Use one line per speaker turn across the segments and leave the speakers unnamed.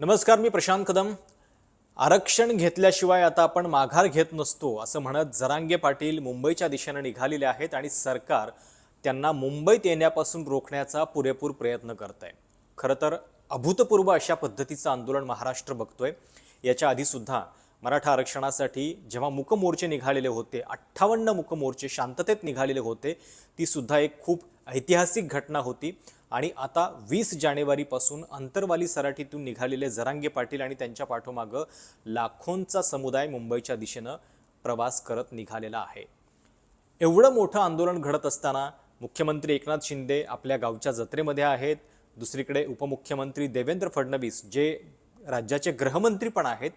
नमस्कार मी प्रशांत कदम. आरक्षण घेतल्याशिवाय आता आपण माघार घेत नसतो असं म्हणत जरांगे पाटील मुंबईच्या दिशेनं निघालेले आहेत आणि सरकार त्यांना मुंबईत येण्यापासून रोखण्याचा पुरेपूर प्रयत्न करत आहे खरं तर अभूतपूर्व अशा पद्धतीचं आंदोलन महाराष्ट्र बघतोय. याच्या आधी सुद्धा मराठा आरक्षणासाठी जेव्हा मुकमोर्चे निघालेले होते अठ्ठावन्न मुकमोर्चे शांततेत निघालेले होते ती सुद्धा एक खूप ऐतिहासिक घटना होती. आणि आता वीस जानेवारीपासून अंतरवाली सराठीतून निघालेले जरांगे पाटील आणि त्यांच्या पाठोमागं लाखोंचा समुदाय मुंबईच्या दिशेनं प्रवास करत निघालेला आहे. एवढं मोठं आंदोलन घडत असताना मुख्यमंत्री एकनाथ शिंदे आपल्या गावच्या जत्रेमध्ये आहेत. दुसरीकडे उपमुख्यमंत्री देवेंद्र फडणवीस जे राज्याचे गृहमंत्री पण आहेत.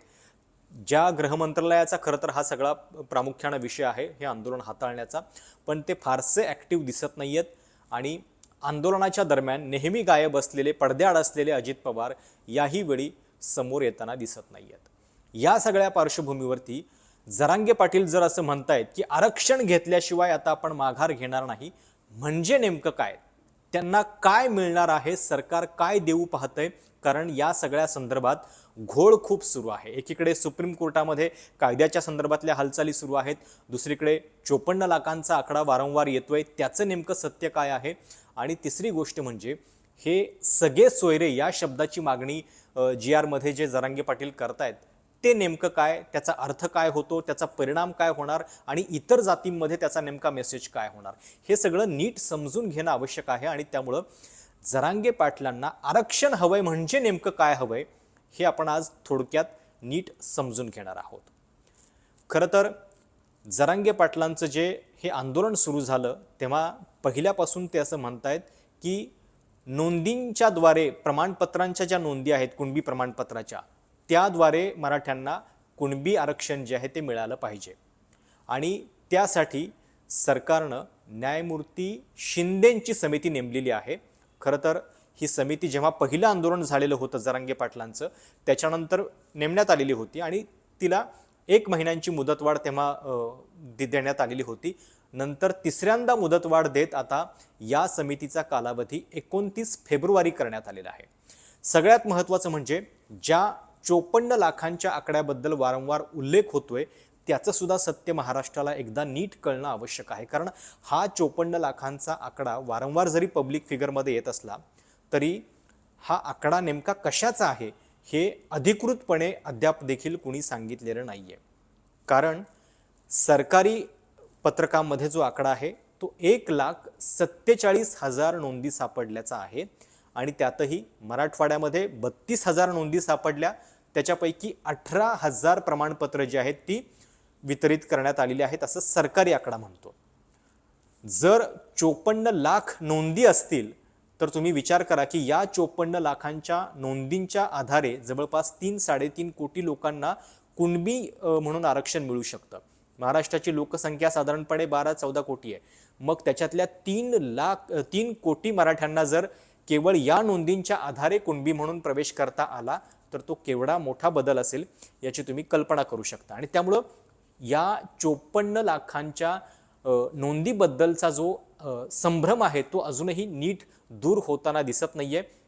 ज्या गृहमंत्रालयाचा खरं तर हा सगळा प्रामुख्यानं विषय आहे हे आंदोलन हाताळण्याचा. पण ते फारसे ॲक्टिव्ह दिसत नाही आहेत आणि आंदोलनाच्या दरम्यान नेहमी गायब असलेले पडद्याआड असलेले अजित पवार याही वेळी समोर येताना दिसत नाही आहेत या सगळ्या पार्श्वभूमीवरती जरांगे पाटील जर असं म्हणतायत की आरक्षण घेतल्याशिवाय आता आपण माघार घेणार नाही म्हणजे नेमकं काय? त्यांना काय मिळणार आहे? सरकार काय देऊ पाहतंय? कारण या सगळ्या संदर्भात घोळ खूप सुरू आहे. एकीकडे सुप्रीम कोर्टामध्ये कायद्याच्या संदर्भातल्या हालचाली सुरू आहेत. दुसरीकडे चोपन्न लाखांचा आकडा वारंवार येतोय. त्याचं नेमकं सत्य काय आहे? आणि तिसरी गोष्ट म्हणजे हे सगळे सोयरे या शब्दाची मागणी जी आरमध्ये जे जरांगे पाटील करतायत ते नेमकं काय? त्याचा अर्थ काय होतो? त्याचा परिणाम काय होणार? आणि इतर जातींमध्ये त्याचा नेमका मेसेज काय होणार? हे सगळं नीट समजून घेणं आवश्यक आहे. आणि त्यामुळं जरांगे पाटलांना आरक्षण हवंय म्हणजे नेमकं काय हवंय हे आपण आज थोडक्यात नीट समजून घेणार आहोत. खरं तर जरांगे पाटलांचं जे हे आंदोलन सुरू झालं तेव्हा पहिल्यापासून ते असं म्हणतायत की नोंदींच्या द्वारे प्रमाणपत्रांच्या ज्या नोंदी आहेत कुणबी प्रमाणपत्राच्या त्याद्वारे मराठ्यांना कुणबी आरक्षण जे आहे ते मिळालं पाहिजे. आणि त्यासाठी सरकारनं न्यायमूर्ती शिंदेंची समिती नेमलेली आहे. खरं तर ही समिती जेव्हा पहिलं आंदोलन झालेलं होतं जरांगे पाटलांचं त्याच्यानंतर नेमण्यात आलेली होती आणि तिला एक महिन्यांची मुदतवाढ तेव्हा देण्यात आलेली होती. नंतर तिसऱ्यांदा मुदतवाढ देत आता या समितीचा कालावधी एकोणतीस फेब्रुवारी करण्यात आलेला आहे. सगळ्यात महत्त्वाचं म्हणजे ज्या चोपन्न लाखांच्या आकड्याबद्दल वारंवार उल्लेख होतोय त्याचं सुद्धा सत्य महाराष्ट्राला एकदा नीट कळणं आवश्यक आहे. कारण हा चोपन्न लाखांचा आकडा वारंवार जरी पब्लिक फिगरमध्ये येत असला तरी हा आकडा नेमका कशाचा आहे हे अधिकृतपणे अद्याप देखील कुणी सांगितलेलं नाही आहे कारण सरकारी पत्रकामध्ये जो आकडा आहे तो एक लाख सत्तेचाळीस हजार नोंदी सापडल्याचा आहे आणि त्यातही मराठवाड्यामध्ये बत्तीस हजार नोंदी सापडल्या. त्याच्यापैकी अठरा हजार प्रमाणपत्र जी आहेत ती वितरित करण्यात आलेली आहेत असं सरकारी आकडा म्हणतो. जर चोपन्न लाख नोंदी असतील तर तुम्ही विचार करा की या चोपन्न लाखांच्या नोंदींच्या आधारे जवळपास तीन साडेतीन कोटी लोकांना कुणबी म्हणून आरक्षण मिळू शकतं. महाराष्ट्राची लोकसंख्या साधारणपणे बारा चौदा कोटी आहे. मग त्याच्यातल्या तीन लाख तीन कोटी मराठ्यांना जर केवळ या नोंदींच्या आधारे कुणबी म्हणून प्रवेश करता आला तर तो केवढा मोठा बदल असेल याची तुम्ही कल्पना करू शकता. आणि त्यामुळं या चोपन्न लाखांच्या नोंदीबद्दलचा जो संभ्रम आहे तो अजूनही नीट दूर होताना दिसत नाही आहे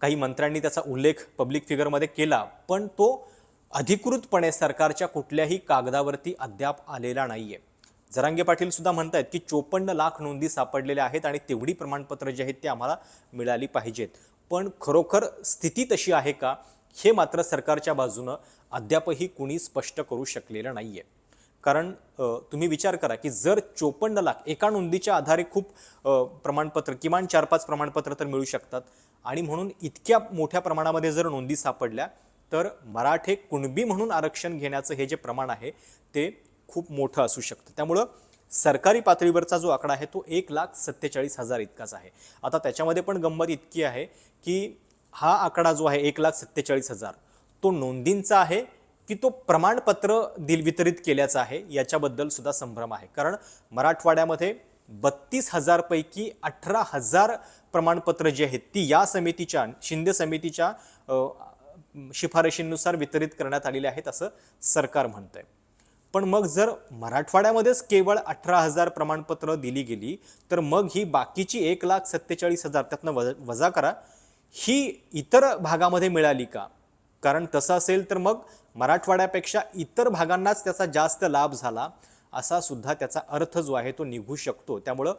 काही मंत्र्यांनी त्याचा उल्लेख पब्लिक फिगरमध्ये केला पण तो अधिकृतपणे सरकारच्या कुठल्याही कागदावरती अद्याप आलेला नाही आहे जरांगे पाटील सुद्धा आहेत की चोपन्न लाख नोंदी सापडलेल्या आहेत आणि तेवढी प्रमाणपत्र जे आहेत ते आम्हाला मिळाली पाहिजेत. पण खरोखर स्थिती तशी आहे का? हे मात्र सरकारच्या बाजूनं अद्यापही कुणी स्पष्ट करू शकलेलं नाही आहे कारण तुम्ही विचार करा की जर चोपन्न लाख एका नोंदीच्या आधारे खूप प्रमाणपत्र किमान चार पाच प्रमाणपत्र तर मिळू शकतात. आणि म्हणून इतक्या मोठ्या प्रमाणामध्ये जर नोंदी सापडल्या तर मराठे कुणबी म्हणून आरक्षण घेण्याचं हे जे प्रमाण आहे ते खूप मोठं असू शकतं. त्यामुळं सरकारी पातळीवरचा जो आकडा आहे तो एक लाख सत्तेचाळीस हजार इतकाच आहे. आता त्याच्यामध्ये पण गंमत इतकी आहे की हा आकडा जो आहे एक लाख सत्तेचाळीस हजार तो नोंदींचा आहे की तो प्रमाणपत्र दिल वितरित केल्याचा आहे याच्याबद्दल सुद्धा संभ्रम आहे. कारण मराठवाड्यामध्ये बत्तीस हजारपैकी अठरा हजार प्रमाणपत्र जी आहेत ती या समितीच्या शिंदे समितीच्या शिफारशींनुसार वितरित करण्यात आलेले आहेत असं सरकार म्हणतंय. पण मग जर मराठवाड्यामध्येच केवळ अठरा हजार प्रमाणपत्र दिली गेली तर मग ही बाकीची एक लाख सत्तेचाळीस हजार त्यातनं वज- वजा करा ही इतर भागामध्ये मिळाली का? कारण तसं असेल तर मग मराठवाड्यापेक्षा इतर भागांनाच त्याचा जास्त लाभ झाला असा सुद्धा त्याचा अर्थ जो आहे तो निघू शकतो. त्यामुळं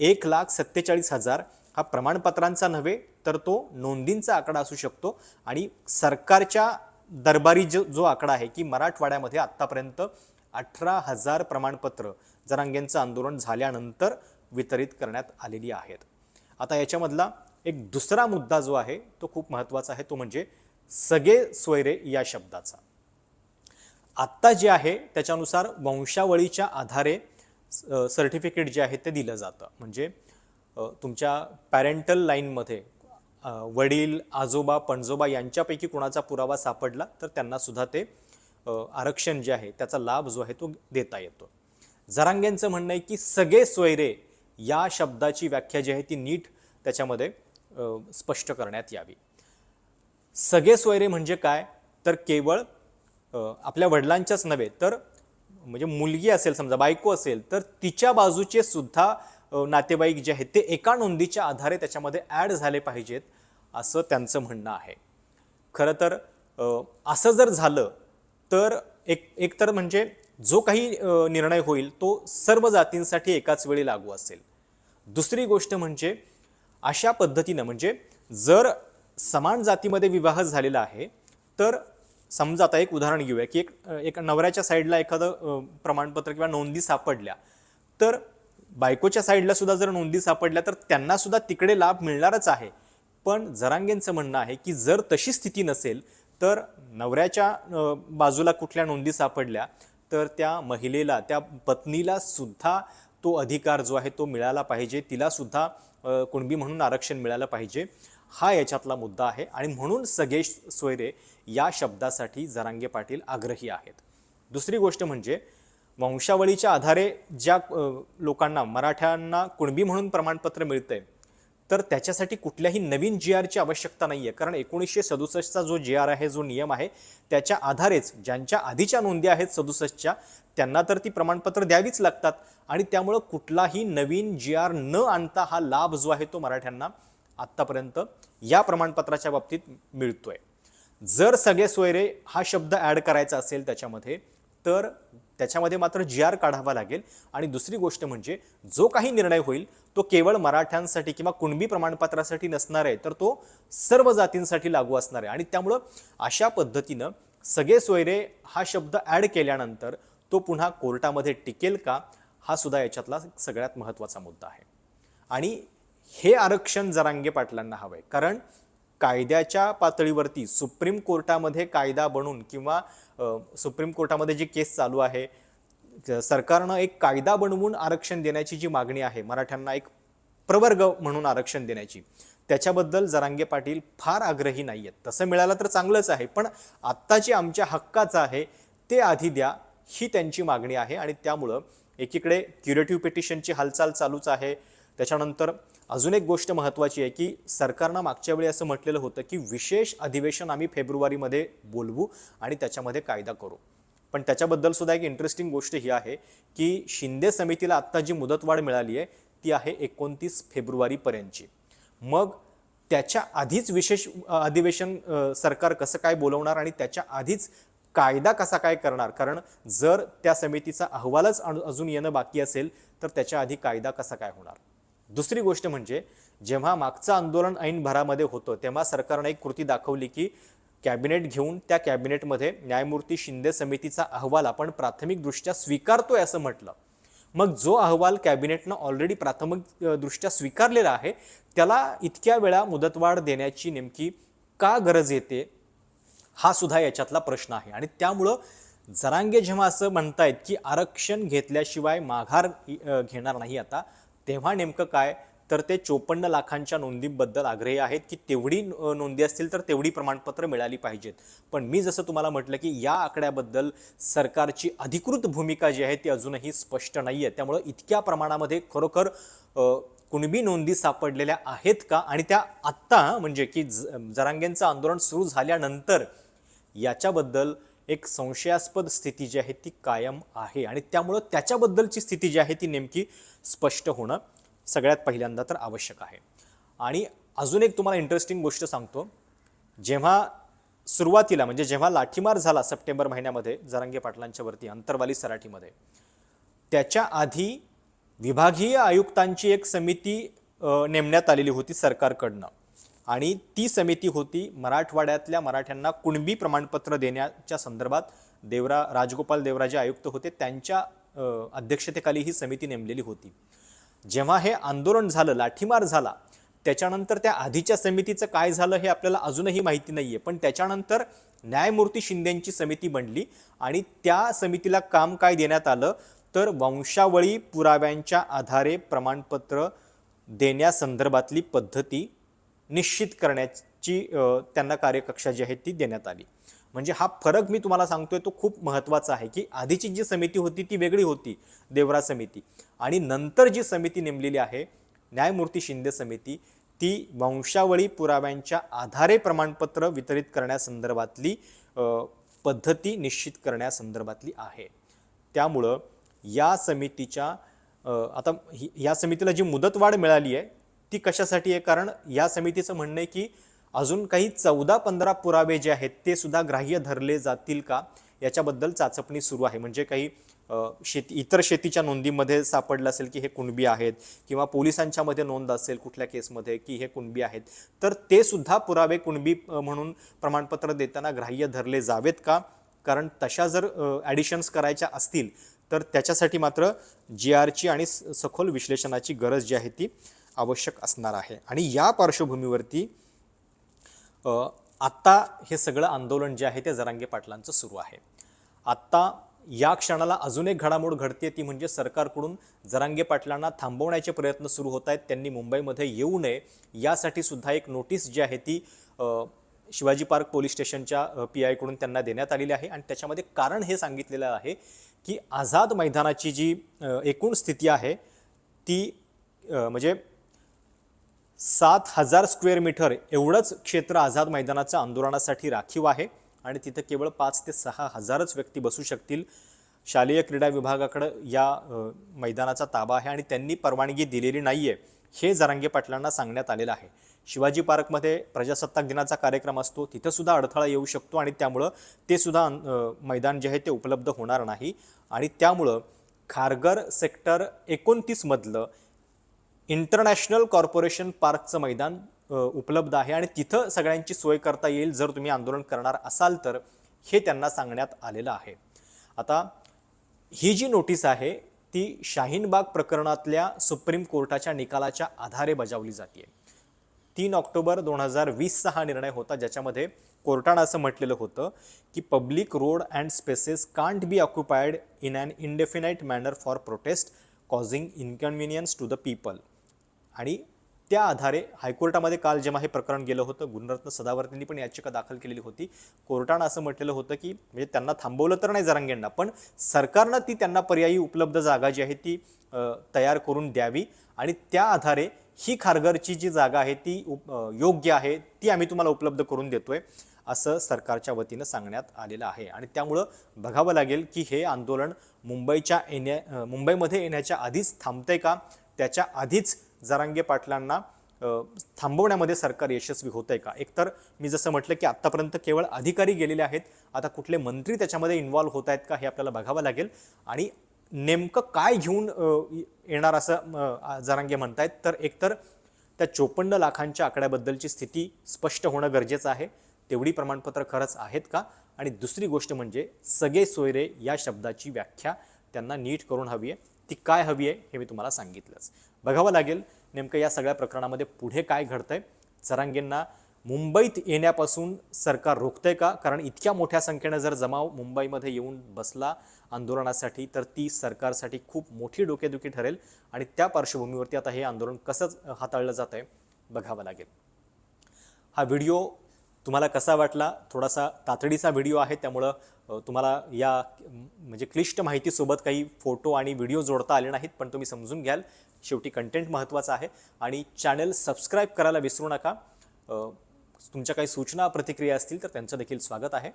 एक लाख सत्तेचाळीस हजार हा प्रमाणपत्रांचा नव्हे तर तो नोंदींचा आकडा असू शकतो आणि सरकारच्या दरबारी जो जो आकडा आहे की मराठवाड्यामध्ये आत्तापर्यंत अठरा हजार प्रमाणपत्र जरांगेंचं आंदोलन झाल्यानंतर वितरित करण्यात आलेली आहेत. आता याच्यामधला एक दुसरा मुद्दा जो आहे तो खूप महत्त्वाचा आहे तो म्हणजे सगळे सोयरे या शब्दाचा. आत्ता जे आहे त्याच्यानुसार वंशावळीच्या आधारे सर्टिफिकेट जे आहे ते दिलं जातं. म्हणजे तुमच्या पॅरेंटल लाईनमध्ये वडील आजोबा पणजोबा यांच्यापैकी कुणाचा पुरावा सापडला तर त्यांना सुद्धा ते आरक्षण जे आहे त्याचा लाभ जो आहे तो देता येतो. जरांगेंचं म्हणणं आहे की सगळे सोयरे या शब्दाची व्याख्या जी आहे ती नीट त्याच्यामध्ये स्पष्ट करण्यात यावी. सगळे सोयरे म्हणजे काय? तर केवळ आपल्या वडिलांच्याच नव्हे तर म्हणजे मुलगी असेल समजा बायको असेल तर तिच्या बाजूचे सुद्धा नातेवाईक जे आहेत ते एका नोंदीच्या आधारे त्याच्यामध्ये ॲड झाले पाहिजेत असं त्यांचं म्हणणं आहे. खरं तर असं जर झालं तर एक एक तर म्हणजे जो काही निर्णय होईल तो सर्व जातींसाठी एकाच वेळी लागू असेल. दुसरी गोष्ट म्हणजे अशा पद्धतीनं म्हणजे जर समान जातीमध्ये विवाह झालेला आहे तर समजा आता एक उदाहरण घेऊया की एक एक नवऱ्याच्या साईडला एखादं प्रमाणपत्र किंवा नोंदी सापडल्या तर बायकोच्या साईडला सुद्धा जर नोंदी सापडल्या तर त्यांना सुद्धा तिकडे लाभ मिळणारच आहे. पण जरांगेंचं म्हणणं आहे की जर तशी स्थिती नसेल तर नवऱ्याच्या बाजूला कुठल्या नोंदी सापडल्या तर त्या महिलेला त्या पत्नीला सुद्धा तो अधिकार जो आहे तो मिळाला पाहिजे तिला सुद्धा कुणबी म्हणून आरक्षण मिळालं पाहिजे. हा याच्यातला मुद्दा आहे आणि म्हणून सगळे सोयरे या शब्दासाठी जरांगे पाटील आग्रही आहेत. दुसरी गोष्ट म्हणजे वंशावळीच्या आधारे ज्या लोकांना मराठ्यांना कुणबी म्हणून प्रमाणपत्र मिळतंय तर त्याच्यासाठी कुठल्याही नवीन जी आरची आवश्यकता नाही आहे कारण एकोणीसशे सदुसष्टचा जो जी आर आहे जो नियम आहे त्याच्या आधारेच ज्यांच्या आधीच्या नोंदी आहेत सदुसष्टच्या त्यांना तर ती प्रमाणपत्र द्यावीच लागतात. आणि त्यामुळं कुठलाही नवीन जी आर न आणता हा लाभ जो आहे तो मराठ्यांना आत्तापर्यंत या प्रमाणपत्राच्या बाबतीत मिळतोय. जर सगळे सोयरे हा शब्द ॲड करायचा असेल त्याच्यामध्ये तर त्याच्यामध्ये मात्र जी आर काढावा लागेल. आणि दुसरी गोष्ट म्हणजे जो काही निर्णय होईल तो केवळ मराठ्यांसाठी किंवा कुणबी प्रमाणपत्रासाठी नसणार आहे तर तो सर्व जातींसाठी लागू असणार आहे. आणि त्यामुळं अशा पद्धतीनं सगळे सोयरे हा शब्द ॲड केल्यानंतर तो पुन्हा कोर्टामध्ये टिकेल का हा सुद्धा याच्यातला सगळ्यात महत्त्वाचा मुद्दा आहे. आणि हे आरक्षण जरांगे पाटलांना हवं आहे कारण कायद्याच्या पातळीवरती सुप्रीम कोर्टामध्ये कायदा बनून किंवा सुप्रीम कोर्टामध्ये जी केस चालू आहे सरकारनं एक कायदा बनवून आरक्षण देण्याची जी मागणी आहे मराठ्यांना एक प्रवर्ग म्हणून आरक्षण देण्याची त्याच्याबद्दल जरांगे पाटील फार आग्रही नाही आहेत तसं मिळालं तर चांगलंच आहे पण आत्ता जे आमच्या हक्काचं आहे ते आधी द्या ही त्यांची मागणी आहे आणि त्यामुळं एकीकडे क्युरेटिव्ह पिटिशनची हालचाल चालूच आहे त्याच्यानंतर अजून एक गोष्ट महत्त्वाची आहे की सरकारनं मागच्या वेळी असं म्हटलेलं होतं की विशेष अधिवेशन आम्ही फेब्रुवारीमध्ये बोलवू आणि त्याच्यामध्ये कायदा करू. पण त्याच्याबद्दल सुद्धा एक इंटरेस्टिंग गोष्ट ही आहे की शिंदे समितीला आत्ता जी मुदतवाढ मिळाली आहे ती आहे एकोणतीस फेब्रुवारीपर्यंतची. मग त्याच्या आधीच विशेष अधिवेशन सरकार कसं काय बोलवणार आणि त्याच्या आधीच कायदा कसा काय करणार? कारण जर त्या समितीचा अहवालच अजून येणं बाकी असेल तर त्याच्या आधी कायदा कसा काय होणार? दुसरी गोष्ट म्हणजे जेव्हा मागचं आंदोलन ऐन भरामध्ये होतं तेव्हा सरकारनं एक कृती दाखवली की कॅबिनेट घेऊन त्या कॅबिनेटमध्ये न्यायमूर्ती शिंदे समितीचा अहवाल आपण प्राथमिकदृष्ट्या स्वीकारतोय असं म्हटलं. मग जो अहवाल कॅबिनेटनं ऑलरेडी प्राथमिक दृष्ट्या स्वीकारलेला आहे त्याला इतक्या वेळा मुदतवाढ देण्याची नेमकी का गरज येते हा सुद्धा याच्यातला प्रश्न आहे. आणि त्यामुळं जरांगे जेव्हा असं म्हणतायत की आरक्षण घेतल्याशिवाय माघार घेणार नाही आता तेव्हा नेमकं काय? तर ते चोपन्न लाखांच्या नोंदीबद्दल आग्रही आहेत की तेवढी नोंदी असतील तर तेवढी प्रमाणपत्र मिळाली पाहिजेत. पण मी जसं तुम्हाला म्हटलं की या आकड्याबद्दल सरकारची अधिकृत भूमिका जी आहे ती अजूनही स्पष्ट नाही आहे त्यामुळं इतक्या प्रमाणामध्ये खरोखर कुणबी नोंदी सापडलेल्या आहेत का? आणि त्या आत्ता म्हणजे की ज- जरांगेंचं आंदोलन सुरू झाल्यानंतर याच्याबद्दल एक संशयास्पद स्थिती जी आहे ती कायम आहे आणि त्यामुळं त्याच्याबद्दलची स्थिती जी आहे ती नेमकी स्पष्ट होणं सगळ्यात पहिल्यांदा तर आवश्यक आहे. आणि अजून एक तुम्हाला इंटरेस्टिंग गोष्ट सांगतो. जेव्हा सुरुवातीला म्हणजे जेव्हा लाठीमार झाला सप्टेंबर महिन्यामध्ये जरांगे पाटलांच्या वरती अंतरवाली सराठीमध्ये त्याच्या आधी विभागीय आयुक्तांची एक समिती नेमण्यात आलेली होती सरकारकडनं. आणि ती समिती होती मराठवाड्यातल्या मराठ्यांना कुणबी प्रमाणपत्र देण्याच्या संदर्भात. देवरा राजगोपाल देवराजे आयुक्त होते त्यांच्या अध्यक्षतेखाली ही समिती नेमलेली होती. जेव्हा हे आंदोलन झालं लाठीमार झाला त्याच्यानंतर त्या आधीच्या समितीचं काय झालं हे आपल्याला अजूनही माहिती नाही आहे पण त्याच्यानंतर न्यायमूर्ती शिंदेंची समिती बनली आणि त्या समितीला काम काय देण्यात आलं? तर वंशावळी पुराव्यांच्या आधारे प्रमाणपत्र देण्यासंदर्भातली पद्धती निश्चित करण्याची त्यांना कार्यकक्षा जी आहे ती देण्यात आली. म्हणजे हा फरक मी तुम्हाला सांगतोय तो खूप महत्त्वाचा आहे की आधीची जी समिती होती ती वेगळी होती देवरा समिती. आणि नंतर जी समिती नेमलेली आहे न्यायमूर्ती शिंदे समिती ती वंशावळी पुराव्यांच्या आधारे प्रमाणपत्र वितरित करण्यासंदर्भातली पद्धती निश्चित करण्यासंदर्भातली आहे. त्यामुळं या समितीच्या आता ही- या समितीला जी मुदतवाढ मिळाली आहे ती कशासाठी आहे? कारण या समितीचं म्हणणं आहे की अजून काही चौदा पंधरा पुरावे जे आहेत ते सुद्धा ग्राह्य धरले जातील का? याच्याबद्दल चाचपणी सुरू आहे. म्हणजे काही शेती इतर शेतीच्या नोंदीमध्ये सापडलं असेल की हे कुणबी आहेत किंवा पोलिसांच्या मध्ये नोंद असेल कुठल्या केसमध्ये की हे कुणबी आहेत तर ते सुद्धा पुरावे कुणबी म्हणून प्रमाणपत्र देताना ग्राह्य धरले जावेत का? कारण तशा जर ॲडिशन्स करायच्या असतील तर त्याच्यासाठी मात्र जी आरची आणि स- सखोल विश्लेषणाची गरज जी आहे ती आवश्यक असणार आहे. आणि या पार्श्वभूमीवरती आत्ता हे सगळं आंदोलन जे आहे ते जरांगे पाटलांचं सुरू आहे. आत्ता या क्षणाला अजून एक घडामोड घडते ती म्हणजे सरकारकडून जरांगे पाटलांना थांबवण्याचे प्रयत्न सुरू होत आहेत. त्यांनी मुंबईमध्ये येऊ नये यासाठी सुद्धा एक नोटीस जी आहे ती शिवाजी पार्क पोलीस स्टेशनच्या पी आयकडून त्यांना देण्यात आलेली आहे. आणि त्याच्यामध्ये कारण हे सांगितलेलं आहे की आझाद मैदानाची जी एकूण स्थिती आहे ती म्हणजे सात हजार स्क्वेअर मीटर एवढंच क्षेत्र आझाद मैदानाचं आंदोलनासाठी राखीव आहे आणि तिथं केवळ पाच ते सहा हजारच व्यक्ती बसू शकतील. शालेय क्रीडा विभागाकडं या मैदानाचा ताबा आहे आणि त्यांनी परवानगी दिलेली नाही आहे हे जरांगे पाटलांना सांगण्यात आलेलं आहे. शिवाजी पार्कमध्ये प्रजासत्ताक दिनाचा कार्यक्रम असतो तिथंसुद्धा अडथळा येऊ शकतो आणि त्यामुळं ते सुद्धा मैदान जे आहे ते उपलब्ध होणार नाही. आणि त्यामुळं खारगर सेक्टर एकोणतीसमधलं इंटरनॅशनल कॉर्पोरेशन पार्कचं मैदान उपलब्ध आहे आणि तिथं सगळ्यांची सोय करता येईल जर तुम्ही आंदोलन करणार असाल तर हे त्यांना सांगण्यात आलेलं आहे. आता ही जी नोटीस आहे ती शाहीनबाग प्रकरणातल्या सुप्रीम कोर्टाच्या निकालाच्या आधारे बजावली जाते तीन ऑक्टोबर दोन हजार वीसचा हा निर्णय होता ज्याच्यामध्ये कोर्टानं असं म्हटलेलं होतं की public road and spaces can't be occupied in an indefinite manner for protest causing inconvenience to the people. आणि त्या आधारे हायकोर्टामध्ये काल जेव्हा हे प्रकरण गेलं होतं गुणरत्न सदावर्तींनी पण याचिका दाखल केलेली होती. कोर्टानं असं म्हटलेलं होतं की म्हणजे त्यांना थांबवलं तर नाही जरांगेंना पण सरकारनं ती त्यांना पर्यायी उपलब्ध जागा जी आहे ती तयार करून द्यावी आणि त्या आधारे ही खारघरची जी जागा आहे ती उप- योग्य आहे ती आम्ही तुम्हाला उपलब्ध करून देतोय असं सरकारच्या वतीनं सांगण्यात आलेलं आहे. आणि त्यामुळं बघावं लागेल की हे आंदोलन मुंबईच्या येण्या मुंबईमध्ये येण्याच्या आधीच थांबतंय का? त्याच्या आधीच जरांगे पाटलांना थांबवण्यामध्ये सरकार यशस्वी होत आहे का? एकतर मी जसं म्हटलं की आत्तापर्यंत केवळ अधिकारी गेलेले आहेत आता कुठले मंत्री त्याच्यामध्ये इन्व्हॉल्व्ह होत आहेत का हे आपल्याला बघावं लागेल. आणि नेमकं काय घेऊन येणार असं जरांगे म्हणतायत तर एकतर त्या चोपन्न लाखांच्या आकड्याबद्दलची स्थिती स्पष्ट होणं गरजेचं आहे. तेवढी प्रमाणपत्र खरंच आहेत का? आणि दुसरी गोष्ट म्हणजे सगळे सोयरे या शब्दाची व्याख्या त्यांना नीट करून हवी आहे. ती काय हवी आहे हे मी तुम्हाला सांगितलंच. बघावं लागेल नेमकं या सगळ्या प्रकरणामध्ये पुढे काय घडतंय. जरांगेंना मुंबईत येण्यापासून सरकार रोखतंय का? कारण इतक्या मोठ्या संख्येनं जर जमाव मुंबईमध्ये येऊन बसला आंदोलनासाठी तर ती सरकारसाठी खूप मोठी डोकेदुखी ठरेल आणि त्या पार्श्वभूमीवरती आता हे आंदोलन कसं हाताळलं जात आहे बघावं लागेल. हा व्हिडिओ तुम्हाला कसा वाटला? थोडासा तातडीचा व्हिडिओ आहे त्यामुळं तुम्हाला या म्हणजे क्लिष्ट माहितीसोबत काही फोटो आणि व्हिडिओ जोडता आले नाहीत पण तुम्ही समजून घ्याल. शेवटी कंटेंट महत्त्वाचा आहे. आणि चॅनल सबस्क्राईब करायला विसरू नका. तुमच्या काही सूचना प्रतिक्रिया असतील तर त्यांचं देखील स्वागत आहे.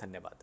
धन्यवाद.